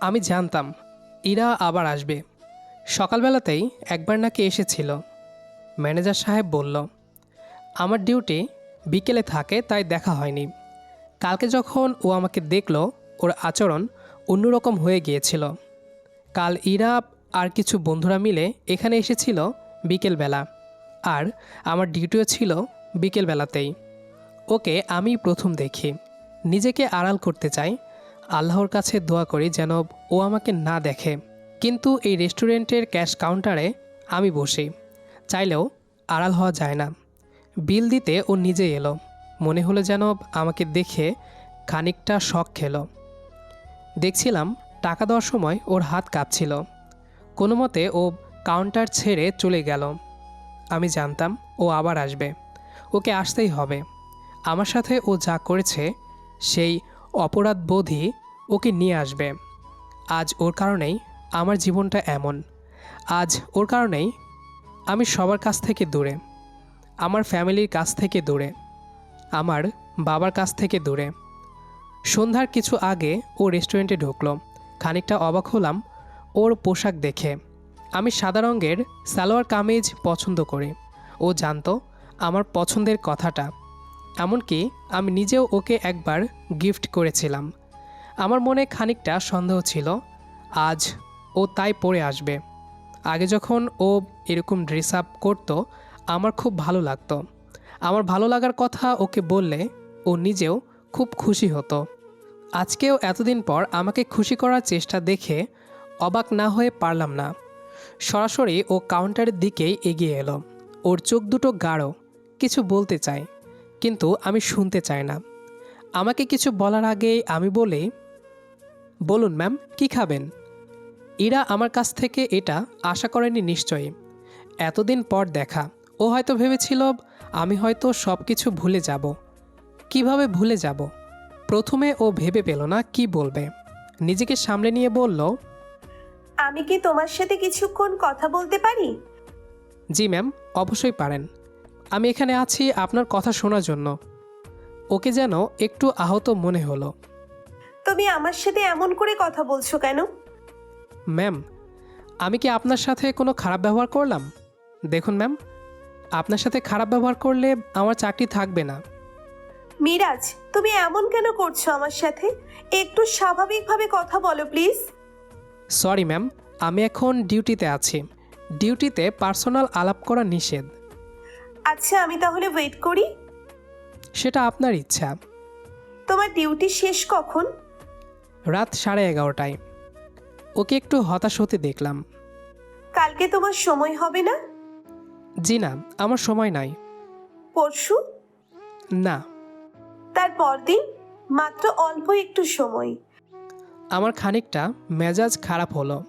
আমি জানতাম, ইরা আবার আসবে। সকালবেলাতেই একবার নাকি এসেছিল। ম্যানেজার সাহেব বলল, আমার ডিউটি বিকেলে থাকে, তাই দেখা হয়নি। কালকে যখন ও আমাকে দেখল, ওর আচরণ অন্যরকম হয়ে গিয়েছিল। কাল ইরা আর কিছু বন্ধুরা মিলে এখানে এসেছিল বিকেলবেলা, আর আমার ডিউটিও ছিল বিকেলবেলাতেই। ওকে আমি প্রথম দেখি। নিজেকে আড়াল করতে চাই আল্লাহর কাছে দোয়া করি যেন ও আমাকে না দেখে। কিন্তু এই রেস্টুরেন্টের ক্যাশ কাউন্টারে আমি বসি। চাইলেও আড়াল হওয়া যায় না। বিল দিতে ও নিজে এলো। মনে হলো যেন আমাকে দেখে খানিকটা শখ খেলো। দেখছিলাম টাকা দেওয়ার সময় ওর হাত কাঁপছিল। কোনো মতে ও কাউন্টার ছেড়ে চলে গেল। আমি জানতাম ও আবার আসবে। ওকে আসতেই হবে। আমার সাথে ও যা করেছে সেই অপরাধ বোধই ওকে নিয়ে আসবে। আজ ওর কারণেই আমার জীবনটা এমন। আজ ওর কারণেই আমি সবার কাছ থেকে দূরে, আমার ফ্যামিলির কাছ থেকে দূরে, আমার বাবার কাছ থেকে দূরে। সন্ধ্যার কিছু আগে ও রেস্টুরেন্টে ঢুকলো। খানিকটা অবাক হলাম ওর পোশাক দেখে। আমি সাদা রঙের সালোয়ার কামিজ পছন্দ করি। ও জানতো আমার পছন্দের কথাটা। এমনকি আমি নিজেও ওকে একবার গিফট করেছিলাম। আমার মনে খানিকটা সন্দেহ ছিল, আজ ও তাই পরে আসবে। আগে যখন ও এরকম ড্রেস আপ করতো, আমার খুব ভালো লাগতো। আমার ভালো লাগার কথা ওকে বললে ও নিজেও খুব খুশি হতো। আজকেও এতদিন পর আমাকে খুশি করার চেষ্টা দেখে অবাক না হয়ে পারলাম না। সরাসরি ও কাউন্টারের দিকেই এগিয়ে এলো। ওর চোখ দুটো গাঢ়, কিছু বলতে চায়। কিন্তু আমি শুনতে চাই না। আমাকে কিছু বলার আগেই আমি বলি বলুন ম্যাম কি খাবেন? ইরা আমার কাছ থেকে এটা আশা করেনি নিশ্চয়ই। এতদিন পর দেখা। ও হয়তো ভেবেছিল আমি হয়তো সব কিছু ভুলে যাব। কীভাবে ভুলে যাব? প্রথমে ও ভেবে পেল না কি বলবে। নিজেকে সামলে নিয়ে বলল আমি কি তোমার সাথে কিছুক্ষণ কথা বলতে পারি? জি ম্যাম অবশ্যই পারেন। আমি এখানে আছি আপনার কথা শোনার জন্য। ওকে যেন একটু আহত মনে হলো। তুমি আমার সাথে এমন করে কথা বলছো কেন? ম্যাম আমি কি আপনার সাথে কোনো খারাপ ব্যবহার করলাম? দেখুন ম্যাম আপনার সাথে খারাপ ব্যবহার করলে আমার চাকরি থাকবে না। মিরাজ তুমি এমন কেন করছ আমার সাথে? একটু স্বাভাবিকভাবে কথা বলো প্লিজ। সরি ম্যাম আমি এখন ডিউটিতে আছি। ডিউটিতে পার্সোনাল আলাপ করা নিষেধ। আচ্ছা আমি তাহলে ওয়েট করি। সেটা আপনার ইচ্ছা। তোমার ডিউটি শেষ কখন? রাত সাড়ে এগারোটায়। ওকে একটু হতাশ হতে দেখলাম। কালকে তোমার সময় হবে না? জি না আমার সময় নাই। পরশু? না। তার পরদিন? মাত্র অল্প একটু সময়। আমার খানিকটা মেজাজ খারাপ হলো।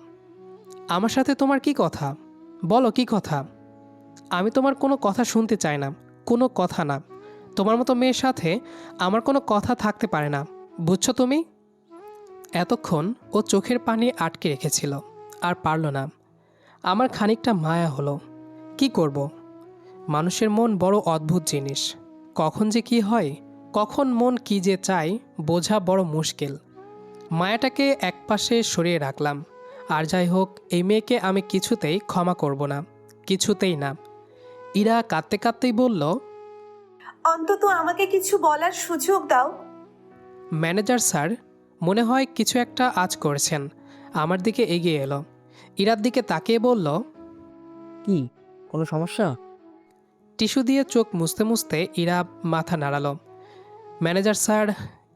আমার সাথে তোমার কি কথা? বলো কি কথা? আমি তোমার কোনো কথা শুনতে চাই না, কোনো কথা না। তোমার মতো মেয়ের সাথে আমার কোনো কথা থাকতে পারে না, বুঝছ তুমি? এতক্ষণ ও চোখের পানি আটকে রেখেছিল আর পারল না। আমার খানিকটা মায়া হলো। কি করব? মানুষের মন বড় অদ্ভুত জিনিস। কখন যে কি হয়, কখন মন কি যে চায়, বোঝা বড় মুশকিল। মায়াটাকে একপাশে সরিয়ে রাখলাম। আর যাই হোক, এই মেয়েকে আমি কিছুতেই ক্ষমা করব না, কিছুতেই না। ইরা কাঁদতে কাঁদতেই বলল অন্তত আমাকে কিছু বলার সুযোগ দাও। ম্যানেজার স্যার মনে হয় কিছু একটা আজ করেছেন। আমার দিকে এগিয়ে এলো। ইরার দিকে তাকিয়ে বলল কি কোনো সমস্যা? টিস্যু দিয়ে চোখ মুছতে মুছতে ইরা মাথা নাড়ালো। ম্যানেজার স্যার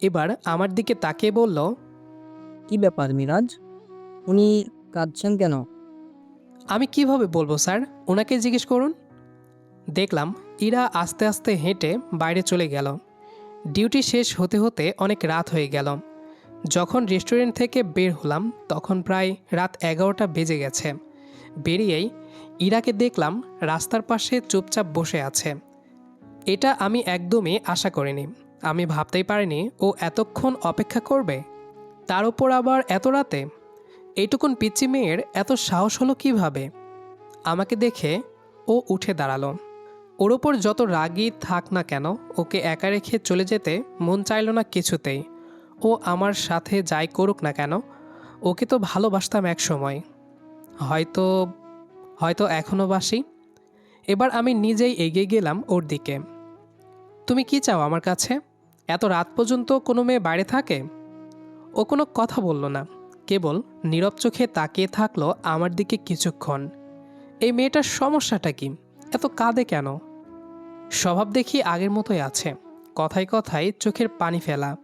এবার আমার দিকে তাকিয়ে বলল কি ব্যাপার মিরাজ? উনি কাঁদছেন কেন? আমি কীভাবে বলব স্যার? ওনাকে জিজ্ঞেস করুন। দেখলাম ইরা আস্তে আস্তে হেঁটে বাইরে চলে গেল। ডিউটি শেষ হতে হতে অনেক রাত হয়ে গেল। যখন রেস্টুরেন্ট থেকে বের হলাম, তখন প্রায় রাত এগারোটা বেজে গেছে। বেরিয়েই ইরাকে দেখলাম রাস্তার পাশে চুপচাপ বসে আছে। এটা আমি একদমই আশা করিনি। আমি ভাবতেই পারিনি, ও এতক্ষণ অপেক্ষা করবে? তার উপর আবার এত রাতে? এইটুকুন পিচ্চি মেয়ের এত সাহস হলো কীভাবে? আমাকে দেখে ও উঠে দাঁড়াল। ওর ওপর যত রাগই থাক না কেন, ওকে একা রেখে চলে যেতে মন চাইল না কিছুতেই। ও আমার সাথে যাই করুক না কেন, ওকে তো ভালোবাসতাম এক সময় হয়তো হয়তো এখনও বাসি। এবার আমি নিজেই এগিয়ে গেলাম ওর দিকে। তুমি কি চাও আমার কাছে? এত রাত পর্যন্ত কোনো মেয়ে বাইরে থাকে? ও কোনো কথা বলল না, কেবল নীরব চোখে তাকিয়ে থাকল আমার দিকে কিছুক্ষণ। এই মেয়েটার সমস্যাটা কি? এত কাঁদে কেন? স্বভাব দেখি আগের মতোই আছে। কথায় কথায় চোখের পানি ফেলা।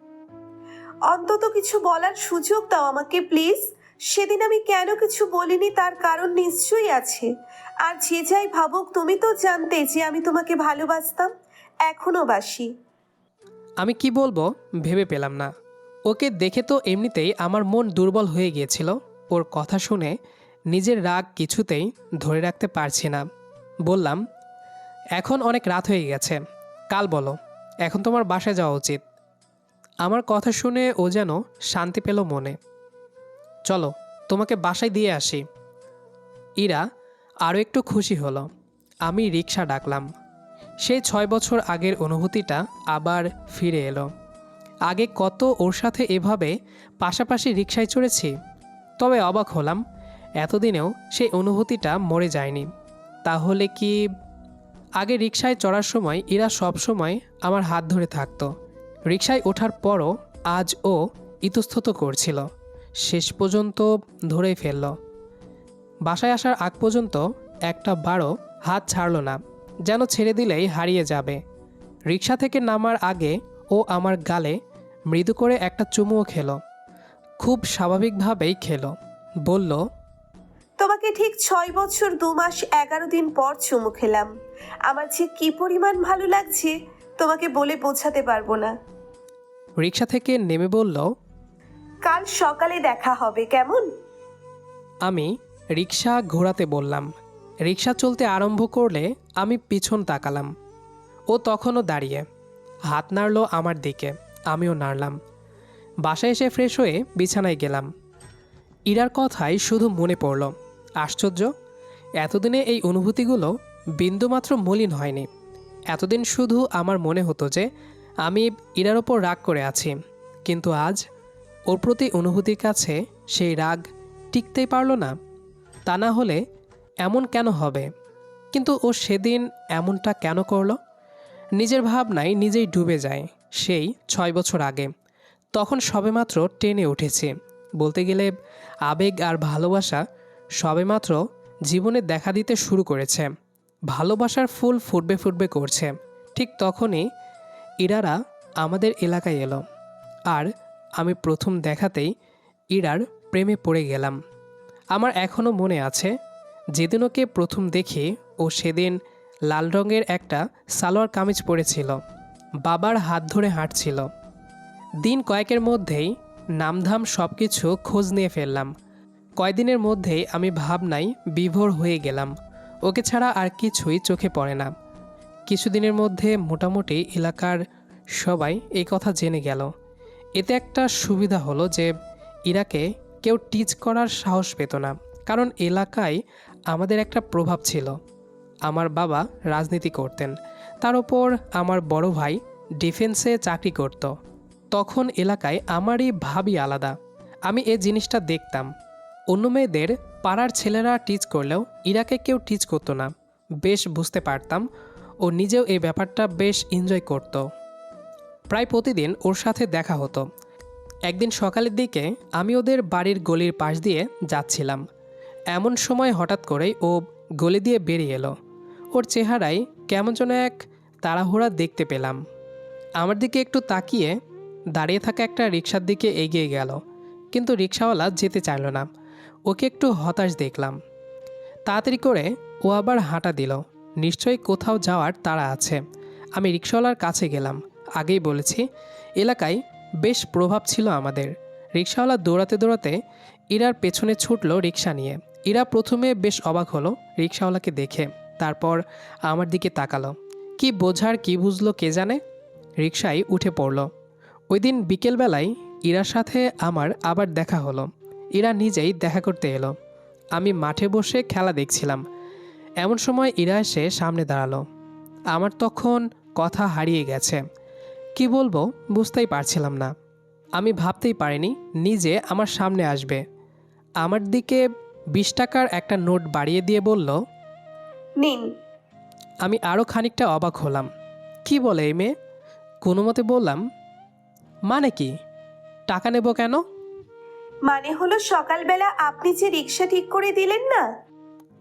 অন্তত কিছু বলার সুযোগ দাও আমাকে প্লিজ। সেদিন আমি কেন কিছু বলিনি তার কারণ নিশ্চয়ই আছে। আর যে যাই ভাবুক তুমি তো জানতে যে আমি তোমাকে ভালোবাসতাম। এখনও বাসি। আমি কি বলব ভেবে পেলাম না। ওকে দেখে তো এমনিতেই আমার মন দুর্বল হয়ে গিয়েছিল। ওর কথা শুনে নিজের রাগ কিছুতেই ধরে রাখতে পারছি না। বললাম এখন অনেক রাত হয়ে গেছে। কাল বলো, এখন তোমার বাসায় যাওয়া উচিত। আমার কথা শুনে ও যেন শান্তি পেল মনে। চলো, তোমাকে বাসায় দিয়ে আসি। ইরা আরও একটু খুশি হলো। আমি রিক্সা ডাকলাম। সেই ছয় বছর আগের অনুভূতিটা আবার ফিরে এলো। আগে কত ওর সাথে এভাবে পাশাপাশি রিক্সায় চড়েছি? তবে অবাক হলাম, এতদিনেও সেই অনুভূতিটা মরে যায়নি। তাহলে কি আগে রিক্সায় চড়ার সময় এরা সব সময় আমার হাত ধরে থাকতো। রিক্সায় ওঠার পরও আজ ও ইতস্তত করছিল। শেষ পর্যন্ত ধরেই ফেলল। বাসায় আসার আগ পর্যন্ত একটা বারো হাত ছাড়ল না, যেন ছেড়ে দিলেই হারিয়ে যাবে। রিক্সা থেকে নামার আগে ও আমার গালে মৃদু করে একটা চুমুও খেলো। খুব স্বাভাবিকভাবেই খেলো। বলল, তোমাকে ঠিক ছয় বছর দু মাস এগারো দিন পর চুমু খেলাম। আমার যে কি পরিমাণ ভালো লাগছে তোমাকে বলে বোঝাতে পারব না। রিক্সা থেকে নেমে বলল কাল সকালে দেখা হবে কেমন? আমি রিক্সা ঘোরাতে বললাম। রিক্সা চলতে আরম্ভ করলে আমি পিছন তাকালাম। ও তখনও দাঁড়িয়ে। হাত নাড়ল আমার দিকে আমিও নাড়লাম। বাসায় এসে ফ্রেশ হয়ে বিছানায় গেলাম। ইরার কথাই শুধু মনে পড়ল। আশ্চর্য এতদিনে এই অনুভূতিগুলো বিন্দুমাত্র মলিন হয়নি। এতদিন শুধু আমার মনে হতো যে, আমি ইরার ওপর রাগ করে আছি। কিন্তু আজ ওর প্রতি অনুভূতির কাছে সেই রাগ টিকতেই পারল না। তা না হলে এমন কেন হবে? কিন্তু ও সেদিন এমনটা কেন করল? নিজের ভাবনায় নিজেই ডুবে যায় সেই ছয় বছর আগে। তখন সবেমাত্র টেনে উঠেছে। বলতে গেলে আবেগ আর ভালোবাসা সবেমাত্র জীবনে দেখা দিতে শুরু করেছে। ভালোবাসার ফুল ফুটবে ফুটবে করছে। ঠিক তখনই ইরারা আমাদের এলাকায় এলো। আর আমি প্রথম দেখাতেই ইরার প্রেমে পড়ে গেলাম। আমার এখনও মনে আছে যেদিন ওকে প্রথম দেখি ও সেদিন লাল রঙের একটা সালোয়ার কামিজ পরেছিল, বাবার হাত ধরে হাঁটছিল। দিন কয়েকের মধ্যেই নামধাম সব কিছু খোঁজ নিয়ে ফেললাম। কয়দিনের মধ্যেই আমি ভাবনায় বিভোর হয়ে গেলাম। ওকে ছাড়া আর কিছুই চোখে পড়ে না। কিছুদিনের মধ্যে মোটামুটি এলাকার সবাই এই কথা জেনে গেল। এতে একটা সুবিধা হলো যে ইরাকে কেউ টিচ করার সাহস পেত না, কারণ এলাকায় আমাদের একটা প্রভাব ছিল। আমার বাবা রাজনীতি করতেন, তার ওপর আমার বড় ভাই ডিফেন্সে চাকরি করত। তখন এলাকায় আমারই ভাবি আলাদা। আমি এ জিনিসটা দেখতাম। অন্য মেয়েদের পাড়ার ছেলেরা টিচ করলেও ইরাকে কেউ টিচ করতো না। বেশ বুঝতে পারতাম, ও নিজেও এই ব্যাপারটা বেশ এনজয় করত। প্রায় প্রতিদিন ওর সাথে দেখা হতো। একদিন সকালের দিকে আমি ওদের বাড়ির গলির পাশ দিয়ে যাচ্ছিলাম। এমন সময় হঠাৎ করেই ও গলি দিয়ে বেরিয়ে এলো। ওর চেহারায় কেমন যেন এক তাড়াহুড়া দেখতে পেলাম। আমার দিকে একটু তাকিয়ে দাঁড়িয়ে থাকা একটা রিক্সার দিকে এগিয়ে গেল। কিন্তু রিক্সাওয়ালা যেতে চাইল না। ওকে একটু হতাশ দেখলাম। তাড়াতাড়ি করে ও আবার হাঁটা দিল। নিশ্চয়ই কোথাও যাওয়ার তাড়া আছে। আমি রিক্সাওয়ালার কাছে গেলাম। আগেই বলেছি, এলাকায় বেশ প্রভাব ছিল আমাদের। রিক্সাওয়ালা দৌড়াতে দৌড়াতে ইরার পেছনে ছুটলো রিক্সা নিয়ে। ইরা প্রথমে বেশ অবাক হলো রিক্সাওয়ালাকে দেখে। তারপর আমার দিকে তাকালো। কি বোঝার, কি বুঝলো কে জানে? রিক্সায় উঠে পড়ল। ওই দিন বিকেলবেলায় ইরার সাথে আমার আবার দেখা হলো। ইরা নিজেই দেখা করতে এলো। আমি মাঠে বসে খেলা দেখছিলাম। এমন সময় ইরা এসে সামনে দাঁড়াল। আমার তখন কথা হারিয়ে গেছে। কি বলব বুঝতেই পারছিলাম না। আমি ভাবতেই পারিনি নিজে আমার সামনে আসবে। আমার দিকে বিশ টাকার একটা নোট বাড়িয়ে দিয়ে বলল নিন। আমি আরও খানিকটা অবাক হলাম। কি বলে এই মেয়ে? কোনো মতে বললাম মানে কি? টাকা নেব কেন? মানে হলো সকালবেলা আপনি যে রিক্সা ঠিক করে দিলেন না?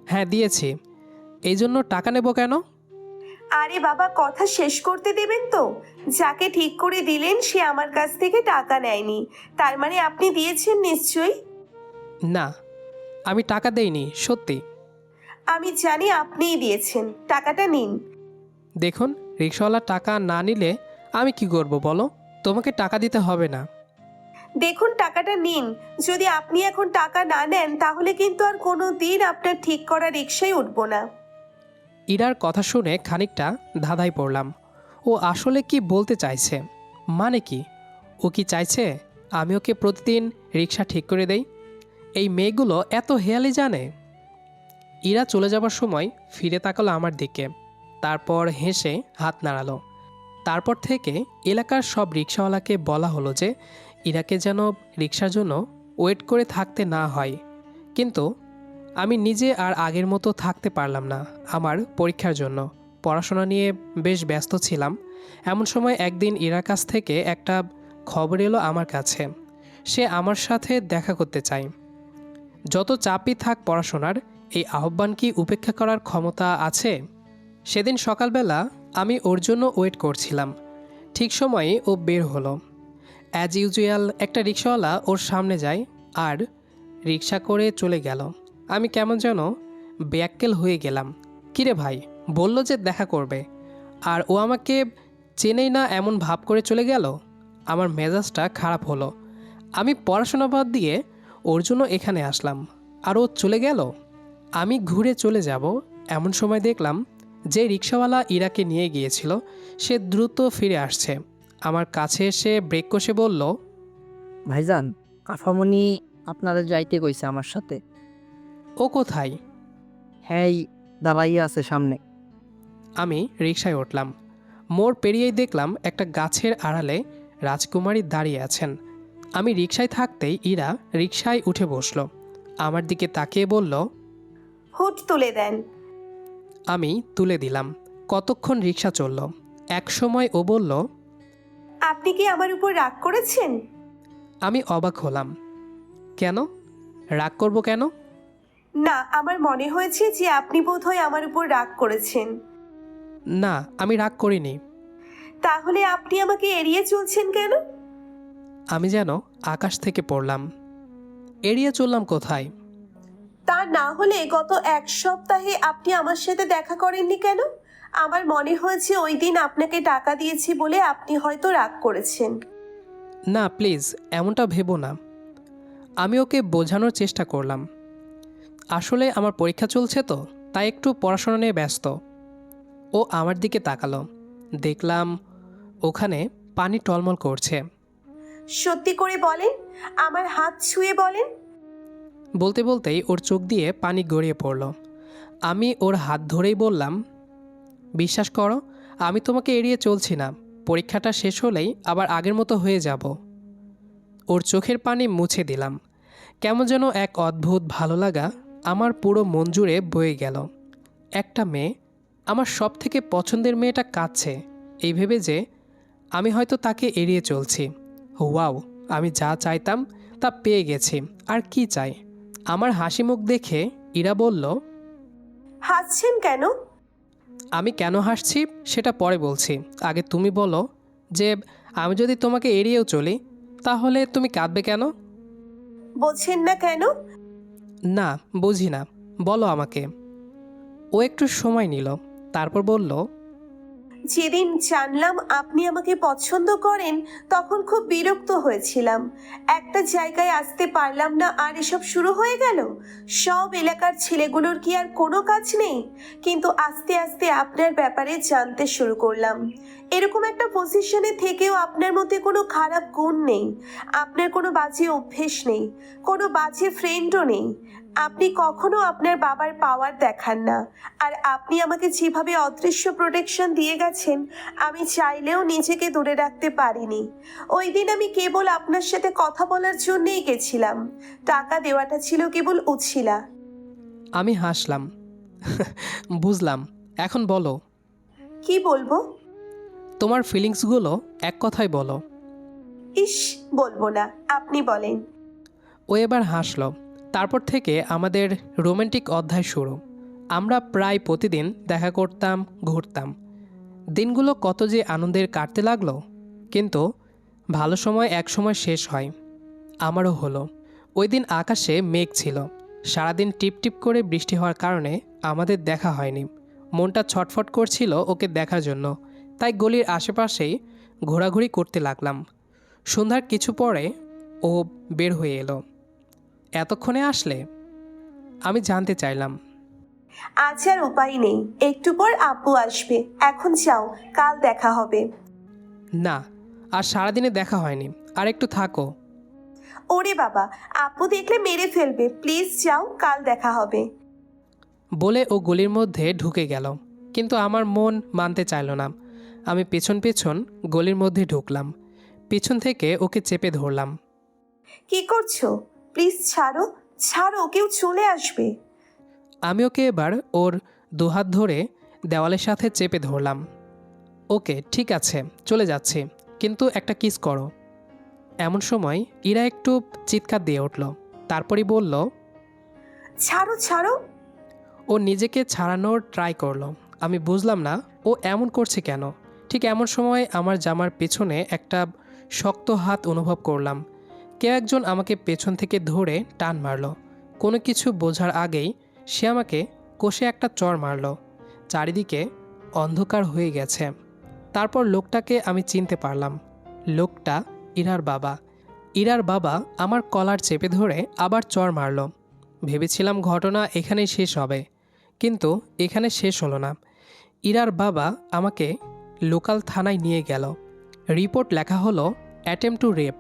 হ্যাঁ দিয়েছি। এই জন্য টাকা নেব কেন? আরে বাবা কথা শেষ করতে দেবেন তো। যাকে ঠিক করে দিলেন সে আমার কাছ থেকে টাকা নেয়নি। তার মানে আপনি দিয়েছেন নিশ্চয়ই? না আমি টাকা দেইনি সত্যি। আমি জানি আপনিই দিয়েছেন টাকাটা নিন। দেখুন রিক্সাওয়ালা টাকা না নিলে আমি কি করব বলো? তোমাকে টাকা দিতে হবে না। দেখুন টাকাটা নিন। যদি আপনি এখন টাকা না নেন, তাহলে কিন্তু আর কোনো দিন আপনার ঠিক করা রিক্সায় উঠবো না। ইরার কথা শুনে খানিকটা ধাঁধায় পড়লাম। ও আসলে কি বলতে চাইছে? মানে কি? ও কি চাইছে আমি ওকে প্রতিদিন রিক্সা ঠিক করে দেই? এই মেয়েগুলো এত হেয়ালি জানে? ইরা চলে যাবার সময় ফিরে তাকালো আমার দিকে। তারপর হেসে হাত নাড়ালো। তারপর থেকে এলাকার সব রিক্সাওয়ালাকে বলা হলো যে ইরাকে যেন রিক্সার জন্য ওয়েট করে থাকতে না হয়। কিন্তু আমি নিজে আর আগের মতো থাকতে পারলাম না আমার পরীক্ষার জন্য। পড়াশোনা নিয়ে বেশ ব্যস্ত ছিলাম। এমন সময় একদিন ইরার কাছ থেকে একটা খবর এলো আমার কাছে। সে আমার সাথে দেখা করতে চায়। যত চাপই থাক পড়াশোনার, এই আহ্বান কি উপেক্ষা করার ক্ষমতা আছে? সেদিন সকালবেলা আমি ওর জন্য ওয়েট করছিলাম। ঠিক সময়ে ও বের হলো। অ্যাজ ইউজুয়াল একটা রিক্সাওয়ালা ওর সামনে যায় আর রিক্সা করে চলে গেল। আমি কেমন যেন ব্যাক্কেল হয়ে গেলাম। কিরে ভাই, বলল যে দেখা করবে। আর ও আমাকে চেনেই না এমন ভাব করে চলে গেল? আমার মেজাজটা খারাপ হলো। আমি পড়াশোনা বাদ দিয়ে ওর জন্য এখানে আসলাম। আর ও চলে গেল? আমি ঘুরে চলে যাব। এমন সময় দেখলাম যে রিক্সাওয়ালা ইরাকে নিয়ে গিয়েছিল। সে দ্রুত ফিরে আসছে। আমার কাছে এসে ব্রেক কষে বলল ভাইজান আফামনি আপনারা যাইতে কইছে আমার সাথে? ও কোথায়? হ্যাঁ এই দাঁড়াইয়া আছে সামনে। আমি রিক্সায় উঠলাম। মোড় পেরিয়েই দেখলাম একটা গাছের আড়ালে রাজকুমারী দাঁড়িয়ে আছেন। আমি রিক্সায় থাকতেই ইরা রিক্সায় উঠে বসল। আমার দিকে তাকিয়ে বলল হুট তুলে দেন। আমি তুলে দিলাম। কতক্ষণ রিক্সা চলল? এক সময় ও বলল আপনি কি আমার উপর রাগ করেছেন? আমি অবাক হলাম। কেন? রাগ করব কেন? না আমার মনে হয়েছে যে আপনি বোধহয় আমার উপর রাগ করেছেন। না আমি রাগ করিনি। তাহলে আপনি আমাকে এড়িয়ে চলছেন কেন? আমি যেন আকাশ থেকে পড়লাম। এড়িয়ে চললাম কোথায়? তা না হলে গত এক সপ্তাহে আপনি আমার সাথে দেখা করেননি কেন? আমার মনে হয়েছে ওই দিন আপনাকে টাকা দিয়েছি বলে আপনি হয়তো রাগ করেছেন। না প্লিজ এমনটা ভেবো না। আমি ওকে বোঝানোর চেষ্টা করলাম। আসলে আমার পরীক্ষা চলছে তো তাই একটু পড়াশোনা নিয়ে ব্যস্ত। ও আমার দিকে তাকালো। দেখলাম ওখানে পানি টলমল করছে। সত্যি করে বলেন? আমার হাত ছুঁয়ে বলেন? বলতে বলতেই ওর চোখ দিয়ে পানি গড়িয়ে পড়ল। আমি ওর হাত ধরেই বললাম বিশ্বাস করো, আমি তোমাকে এড়িয়ে চলছি না। পরীক্ষাটা শেষ হলেই আবার আগের মতো হয়ে যাব। ওর চোখের পানি মুছে দিলাম। কেমন যেন এক অদ্ভুত ভালো লাগা আমার পুরো মন জুড়ে বয়ে গেল। একটা মেয়ে, আমার সব থেকে পছন্দের মেয়েটা কাঁদছে। এই ভেবে যে, আমি হয়তো তাকে এড়িয়ে চলছি। ওয়াও, আমি যা চাইতাম তা পেয়ে গেছি, আর কি চাই? আমার হাসি মুখ দেখে ইরা বলল, হাসছেন কেন? আমি কেন হাসছি সেটা পরে বলছি। আগে তুমি বলো যে আমি যদি তোমাকে এড়িয়েও চলি তাহলে তুমি কাঁদবে কেন? বোঝেন না কেন? না বুঝি না। বলো আমাকে। ও একটু সময় নিল তারপর বলল যেদিন জানলাম আপনি আমাকে পছন্দ করেন, তখন খুব বিরক্ত হয়েছিলাম। একটা জায়গায় আসতে পারলাম না, আর এসব শুরু হয়ে গেল? সব এলাকার ছেলেগুলোর কি আর কোনো কাজ নেই? কিন্তু আস্তে আস্তে আপনার ব্যাপারে জানতে শুরু করলাম। এরকম একটা পজিশনে থেকেও আপনার মধ্যে কোনো খারাপ গুণ নেই। আপনার কোনো বাজে অভ্যেস নেই। কোনো বাজে ফ্রেন্ডও নেই। আপনি কখনো আপনার বাবার পাওয়ার দেখান না। আর আপনি আমাকে যেভাবে অদৃশ্য প্রোটেকশন দিয়ে গেছেন আমি চাইলেও নিজেকে দূরে রাখতে পারিনি। ওই দিন আমি কেবল আপনার সাথে কথা বলার জন্যেই গেছিলাম। টাকা দেওয়াটা ছিল কেবল উছিলা। আমি হাসলাম। বুঝলাম। এখন বলো। কি বলব? তোমার ফিলিংসগুলো এক কথায় বলো। ইস বলব না। আপনি বলেন। ও এবার হাসলো। তারপর থেকে আমাদের রোমান্টিক অধ্যায় শুরু। আমরা প্রায় প্রতিদিন দেখা করতাম, ঘুরতাম। দিনগুলো কত যে আনন্দের কাটতে লাগল, কিন্তু ভালো সময় এক সময় শেষ হয়। আমারও হলো। ওই দিন আকাশে মেঘ ছিল। সারাদিন টিপ টিপ করে বৃষ্টি হওয়ার কারণে আমাদের দেখা হয়নি। মনটা ছটফট করছিল ওকে দেখার জন্য। তাই গলির আশেপাশেই ঘোরাঘুরি করতে লাগলাম। সন্ধ্যার কিছু পরে ও বের হয়ে এলো। এতক্ষণে আসলে? আমি জানতে চাইলাম। আজ আর উপায় নেই। একটু পর আপু আসবে। এখন যাও কাল দেখা হবে। না আর সারাদিনে দেখা হয়নি। আর একটু থাকো। ওরে বাবা আপু দেখলে মেরে ফেলবে। প্লিজ যাও কাল দেখা হবে। বলে ও গলির মধ্যে ঢুকে গেল। কিন্তু আমার মন মানতে চাইল না। আমি পেছন পেছন গলির মধ্যে ঢুকলাম। পিছন থেকে ওকে চেপে ধরলাম। কি করছ? প্লিজ ছাড়ো ছাড়ো কেউ চলে আসবে। আমি ওকে এবার ওর দুহাত ধরে দেওয়ালের সাথে চেপে ধরলাম। ওকে ঠিক আছে চলে যাচ্ছি কিন্তু একটা কিস করো। এমন সময় ইরা একটু চিৎকার দিয়ে উঠল তারপরই বলল ছাড়ো ছাড়ো। ও নিজেকে ছাড়ানোর ট্রাই করল। আমি বুঝলাম না ও এমন করছে কেন? ঠিক এমন সময় আমার জামার পেছনে একটা শক্ত হাত অনুভব করলাম। কেউ একজন আমাকে পেছন থেকে ধরে টান মারলো। কোনো কিছু বোঝার আগেই সে আমাকে কষে একটা চর মারলো। চারিদিকে অন্ধকার হয়ে গেছে। তারপর লোকটাকে আমি চিনতে পারলাম। লোকটা ইরার বাবা। ইরার বাবা আমার কলার চেপে ধরে আবার চর মারলো। ভেবেছিলাম ঘটনা এখানেই শেষ হবে, কিন্তু এখানে শেষ হলো না। ইরার বাবা আমাকে লোকাল থানায় নিয়ে গেল। রিপোর্ট লেখা হলো, অ্যাটেম্প টু রেপ।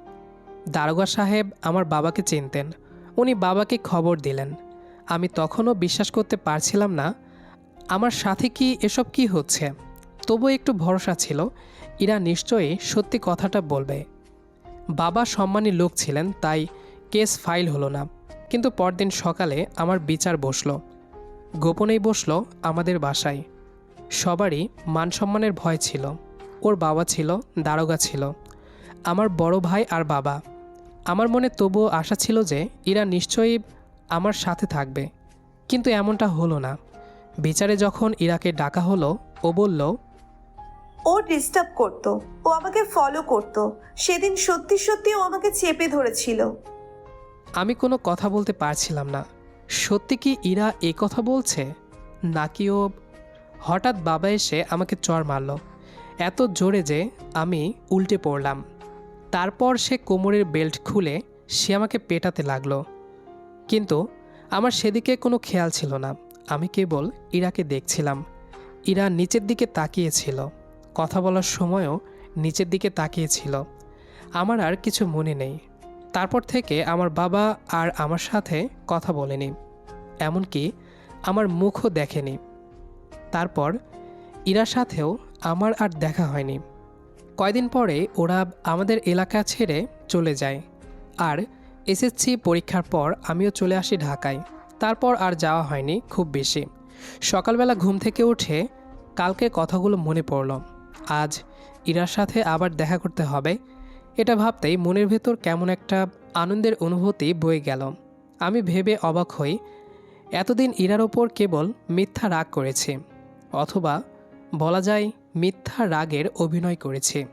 দারোগা সাহেব আমার বাবাকে চিনতেন। উনি বাবাকে খবর দিলেন। আমি তখনও বিশ্বাস করতে পারছিলাম না, আমার সাথে কি এসব কি হচ্ছে? তবু একটু ভরসা ছিল, ইরা নিশ্চয়ই সত্যি কথাটা বলবে। বাবা সম্মানী লোক ছিলেন, তাই কেস ফাইল হলো না। কিন্তু পরদিন সকালে আমার বিচার বসল। গোপনেই বসল আমাদের বাসায়। সবারই মান সম্মানের ভয় ছিল। ওর বাবা ছিল, দারোগা ছিল। আমার বড় ভাই আর বাবা। আমার মনে তবুও আশা ছিল যে এরা নিশ্চয়ই আমার সাথে থাকবে। কিন্তু এমনটা হলো না। বিচারে যখন ইরাকে ডাকা হলো ও বলল ও ডিস্টার্ব করতো ও আমাকে ফলো করতো। সেদিন সত্যি সত্যি ও আমাকে চেপে ধরেছিল। আমি কোনো কথা বলতে পারছিলাম না। সত্যি কি ইরা এ কথা বলছে? নাকি ও হঠাৎ বাবা এসে আমাকে চর মারল। এত জোরে যে আমি উল্টে পড়লাম। তারপর সে কোমরের বেল্ট খুলে সে আমাকে পেটাতে লাগল। কিন্তু আমার সেদিকে কোনো খেয়াল ছিল না। আমি কেবল ইরাকে দেখছিলাম। ইরা নিচের দিকে তাকিয়েছিল। কথা বলার সময়ও নিচের দিকে তাকিয়েছিল। আমার আর কিছু মনে নেই। তারপর থেকে আমার বাবা আর আমার সাথে কথা বলেনি। এমনকি আমার মুখও দেখেনি। তারপর ইরার সাথেও আমার আর দেখা হয়নি। কয়দিন পরে ওরা আমাদের এলাকা ছেড়ে চলে যায়। আর এসএসসি পরীক্ষার পর আমিও চলে আসি ঢাকায়। তারপর আর যাওয়া হয়নি খুব বেশি। সকালবেলা ঘুম থেকে উঠে কালকের কথাগুলো মনে পড়ল। আজ ইরার সাথে আবার দেখা করতে হবে। এটা ভাবতেই মনের ভেতর কেমন একটা আনন্দের অনুভূতি বয়ে গেল। আমি ভেবে অবাক হই, এতদিন ইরার ওপর কেবল মিথ্যা রাগ করেছি। অথবা বলা যায় মিথ্যা রাগের অভিনয় করেছি।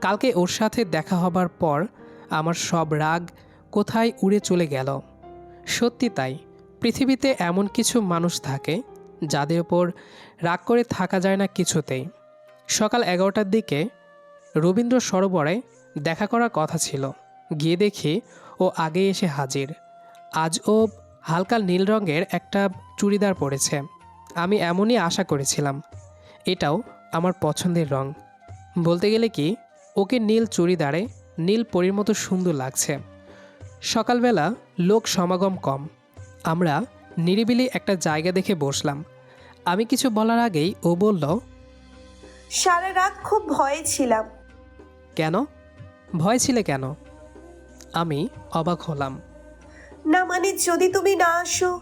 কালকে ওর সাথে দেখা হবার পর আমার সব রাগ কোথায় উড়ে চলে গেল। সত্যি তাই, পৃথিবীতে এমন কিছু মানুষ থাকে যাদের ওপর রাগ করে থাকা যায় না কিছুতেই। সকাল এগারোটার দিকে রবীন্দ্র সরোবরে দেখা করার কথা ছিল। গিয়ে দেখি ও আগে এসে হাজির। আজ ও হালকা নীল রঙের একটা চুড়িদার পরেছে। আমি এমনই আশা করেছিলাম। এটাও আমার পছন্দের রং। বলতে গেলে কি ওকে নীল চুড়িদারে নীল পরীর মতো সুন্দর লাগছে। সকালবেলা লোক সমাগম কম। আমরা নিরিবিলি একটা জায়গা দেখে বসলাম। আমি কিছু বলার আগেই ও বলল সারা রাত খুব ভয়ে ছিলাম। কেন? ভয় ছিলে কেন? আমি অবাক হলাম। না মানে যদি তুমি না আসো?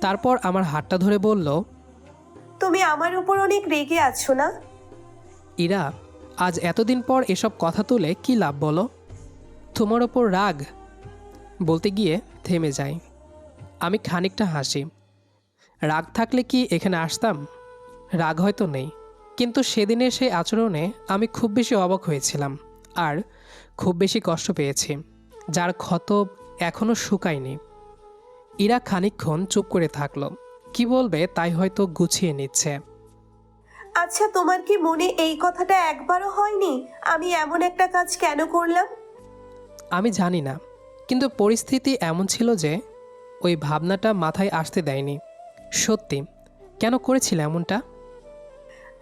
তারপর আমার হাতটা ধরে বলল তুমি আমার উপর অনেক রেগে আছো না? ইরা, আজ এতদিন পর এসব কথা তুলে কি লাভ বলো? তোমার ওপর রাগ? বলতে গিয়ে থেমে যাই। আমি খানিকটা হাসি। রাগ থাকলে কি এখানে আসতাম? রাগ হয়তো নেই। কিন্তু সেদিনের সেই আচরণে আমি খুব বেশি অবাক হয়েছিলাম। আর খুব বেশি কষ্ট পেয়েছি, যার ক্ষত এখনও শুকায়নি। ইরা খানিকক্ষণ চুপ করে থাকল। কি বলবে তাই হয়তো গুছিয়ে নিচ্ছে। আচ্ছা তোমার কি মনে এই কথাটা একবারও হয়নি? আমি এমন একটা কাজ কেন করলাম? আমি জানি না কিন্তু পরিস্থিতি এমন ছিল যে ওই ভাবনাটা মাথায় আসতে দেয়নি। সত্যি কেন করেছিল এমনটা?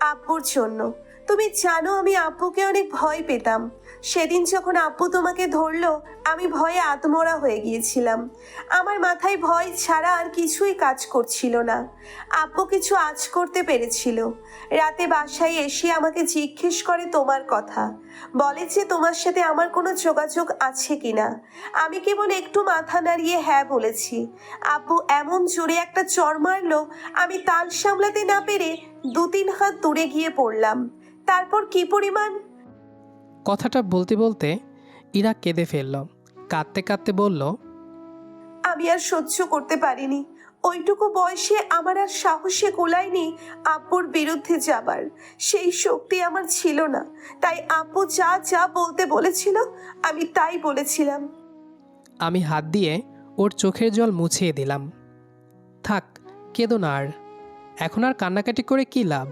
আব্বুর জন্য। তুমি জানো আমি আব্বুকে অনেক ভয় পেতাম। সেদিন যখন আব্বু তোমাকে ধরলো, আমি ভয়ে আত্মরা হয়ে গিয়েছিলাম। আমার মাথায় ভয় ছাড়া আর কিছুই কাজ করছিল না। আব্বু কিছু আজ করতে পেরেছিল। রাতে বাসায় এসে আমাকে জিজ্ঞেস করে তোমার কথা। বলে যে তোমার সাথে আমার কোনো যোগাযোগ আছে কিনা। আমি কেবল একটু মাথা নাড়িয়ে হ্যাঁ বলেছি। আব্বু এমন জোরে একটা চর মারলো, আমি তাল সামলাতে না পেরে দু তিন হাত দূরে গিয়ে পড়লাম। তারপর কি পরিমাণ? কথাটা বলতে বলতে ইরা কেঁদে ফেলল। কাঁদতে কাঁদতে বলল আমি আর সহ্য করতে পারিনি। ওইটুকু বয়সে আমার আর সাহসে কোলায়নি আব্বুর বিরুদ্ধে যাবার। সেই শক্তি আমার ছিল না। তাই আব্বু যা যা বলতে বলেছিল আমি তাই বলেছিলাম। আমি হাত দিয়ে ওর চোখের জল মুছিয়ে দিলাম। থাক কেঁদো না আর। এখন আর কান্নাকাটি করে কি লাভ?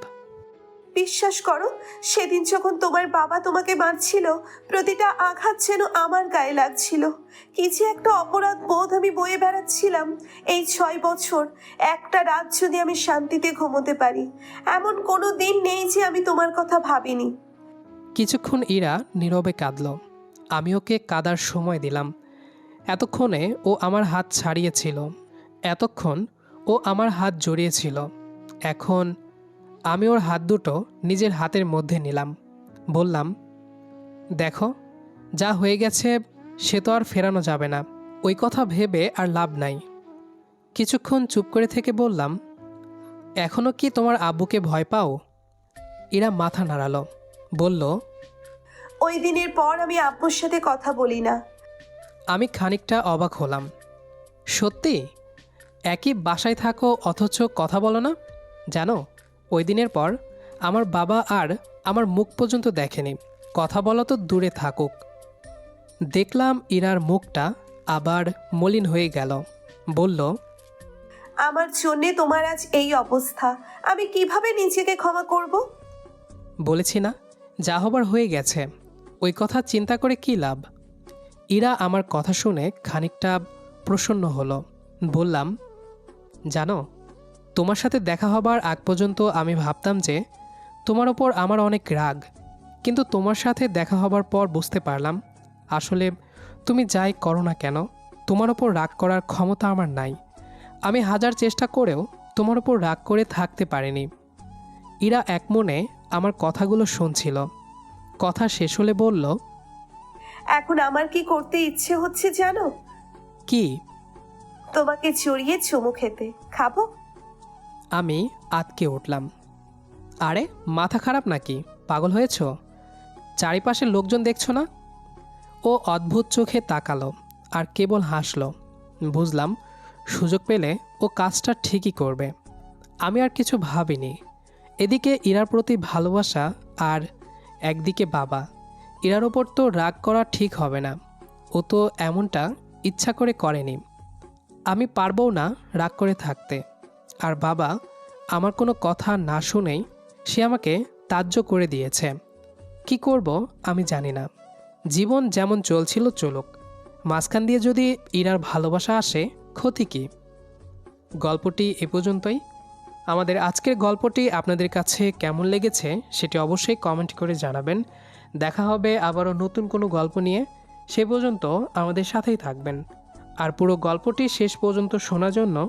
বিশ্বাস করো, সেদিন যখন তোমার বাবা তোমাকে মারছিল, প্রতিটা আঘাত যেন আমার গায়ে লাগছিল। কি যে একটা অপরাধ বোধ আমি বয়ে বেড়াচ্ছিলাম এই ছয় বছর, একটা রাত যদি আমি শান্তিতে ঘুমোতে পারি। এমন কোনো দিন নেই যে আমি তোমার কথা ভাবিনি। কিছুক্ষণ ইরা নীরবে কাঁদল। আমি ওকে কাদার সময় দিলাম। এতক্ষণে ও আমার হাত ছাড়িয়েছিল। এতক্ষণ ও আমার হাত জড়িয়েছিল। এখন আমি ওর হাত দুটো নিজের হাতের মধ্যে নিলাম। বললাম দেখো যা হয়ে গেছে সে তো আর ফেরানো যাবে না। ওই কথা ভেবে আর লাভ নাই। কিছুক্ষণ চুপ করে থেকে বললাম এখনও কি তোমার আব্বুকে ভয় পাও? ইরা মাথা নাড়ালো বলল ওই দিনের পর আমি আব্বুর সাথে কথা বলি না। আমি খানিকটা অবাক হলাম সত্যি? একই বাসায় থাকো অথচ কথা বলো না? জানো ওই দিনের পর আমার বাবা আর আমার মুখ পর্যন্ত দেখেনি। কথা বলা তো দূরে থাকুক। দেখলাম ইরার মুখটা আবার মলিন হয়ে গেল। বলল আমার জন্যে তোমার আজ এই অবস্থা। আমি কীভাবে নিজেকে ক্ষমা করব? বলেছি না যা হবার হয়ে গেছে। ওই কথা চিন্তা করে কী লাভ? ইরা আমার কথা শুনে খানিকটা প্রসন্ন হলো। বললাম জানো তোমার সাথে দেখা হবার আগ পর্যন্ত আমি ভাবতাম যে তোমার ওপর আমার অনেক রাগ। কিন্তু তোমার সাথে দেখা হবার পর বুঝতে পারলাম আসলে তুমি যাই করো না কেন তোমার ওপর রাগ করার ক্ষমতা আমার নাই। আমি হাজার চেষ্টা করেও তোমার ওপর রাগ করে থাকতে পারিনি। ইরা এক মনে আমার কথাগুলো শুনছিল। কথা শেষ হলে বলল এখন আমার কি করতে ইচ্ছে হচ্ছে জানো? কি? তোমাকে জড়িয়ে চুমু খেতে। খাব? আমি আতকে উঠলাম। আরে, মাথা খারাপ নাকি? পাগল হয়েছ? চারিপাশের লোকজন দেখছ না? ও অদ্ভুত চোখে তাকালো আর কেবল হাসলো। বুঝলাম, সুযোগ পেলে ও কাজটা ঠিকই করবে। আমি আর কিছু ভাবিনি। এদিকে ইরার প্রতি ভালোবাসা আর একদিকে বাবা। ইরার ওপর তো রাগ করা ঠিক হবে না। ও তো এমনটা ইচ্ছা করে করেনি। আমি পারবও না রাগ করে থাকতে। আর বাবা আমার কোনো কথা না শুনেই সে আমাকে তাজ্য করে দিয়েছে। কি করব আমি জানি না। জীবন যেমন চলছিল চলুক, মাঝখান দিয়ে যদি ইরার ভালোবাসা আসে, ক্ষতি কী? গল্পটি এ পর্যন্তই। আমাদের আজকের গল্পটি আপনাদের কাছে কেমন লেগেছে সেটি অবশ্যই কমেন্ট করে জানাবেন। দেখা হবে আবারও নতুন কোনো গল্প নিয়ে। সে পর্যন্ত আমাদের সাথেই থাকবেন। আর পুরো গল্পটি শেষ পর্যন্ত শোনার জন্য